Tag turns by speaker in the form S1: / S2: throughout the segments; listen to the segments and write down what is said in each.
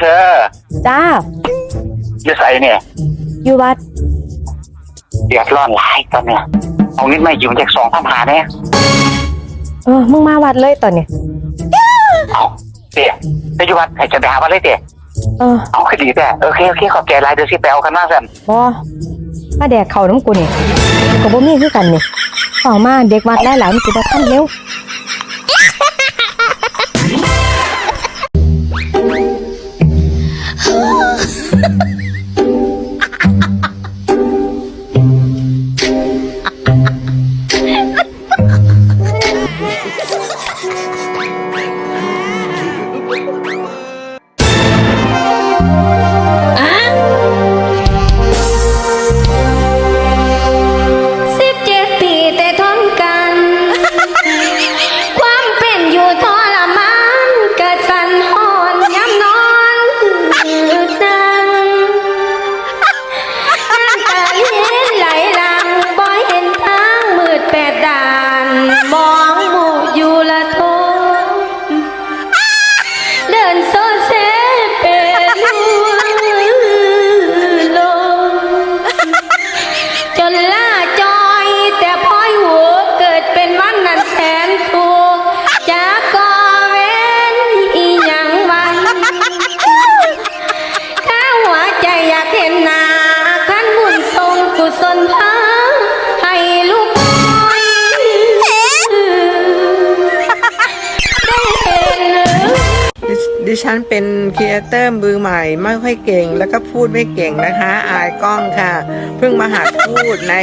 S1: เธอ
S2: จ้า
S1: อยู่ใส่เนี่ย
S2: อยู่วัด
S1: เดือดร้อนหลายตอนเนี้ยเอาเงินมายืมจากสองพันหาเนี่ย
S2: เออมึงมาวัดเลยตอนเนี้ย
S1: เอาเตี๋ยไปอยู่วัดให้จะไปหาวัดเลยเตี๋ย
S2: เออ
S1: เอาคดีแต่โอเคโอเคขอบใจหลายเดี๋ยวสิไปเอากันมาสัน
S2: บอมาแดกเขาน้ำกูนี่ก็บ่มีคือกันนี่เข้ามาเด็กวัดหลายๆมันสิบ่ทันเร็ว
S3: ฉันเป็นครีเอเตอร์มือใหม่ ไม่ค่อยเก่ง แล้วก็พูดไม่เก่งนะคะ อายกล้องค่ะ เพิ่งมาหัดพูดใน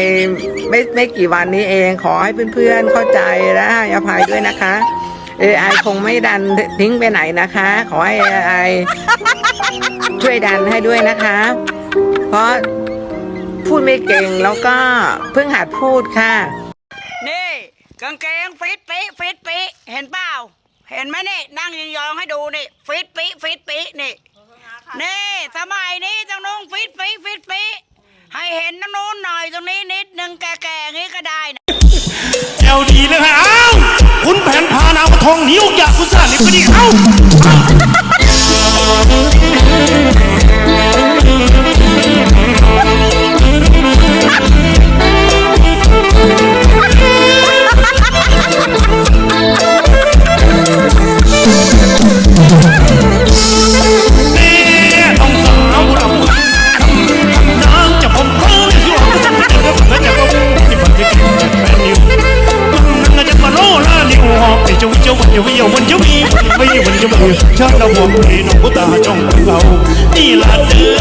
S3: ไม่ไม่กี่วันนี้เอง ขอให้เพื่อนๆเข้าใจและให้อภัยด้วยนะคะ AI คงไม่ดันทิ้งไปไหนนะคะ ขอให้ AI ช่วยดันให้ด้วยนะคะ เพราะพูดไม่เก่งแล้วก็เพิ่งหัดพูดค่ะ
S4: นี่กางเกงฟิตปิฟิตปิเห็นเปล่า เห็นไหมนี่นั่งยองๆให้ดูนี่ฟิตปิฟิตปินี่นี่ สมัยนี้ตรงนู้นฟิตปิฟิตปิให้เห็นตรงนู้นหน่อยตรงนี้นิดนึงแก่ๆอย่างนี้ก็ได้นะ
S5: แอลดีเลยฮะอ้าวคุณแผนพานาวทองหนีออกจากคุณสานนี่ไปดิเอ้า จะวิ่งจะวันจะวิ่งวันจะวิ่งไม่วันจะวิ่งชาติเราบอกให้น้องตาจ้องเรานี่ละเด้อ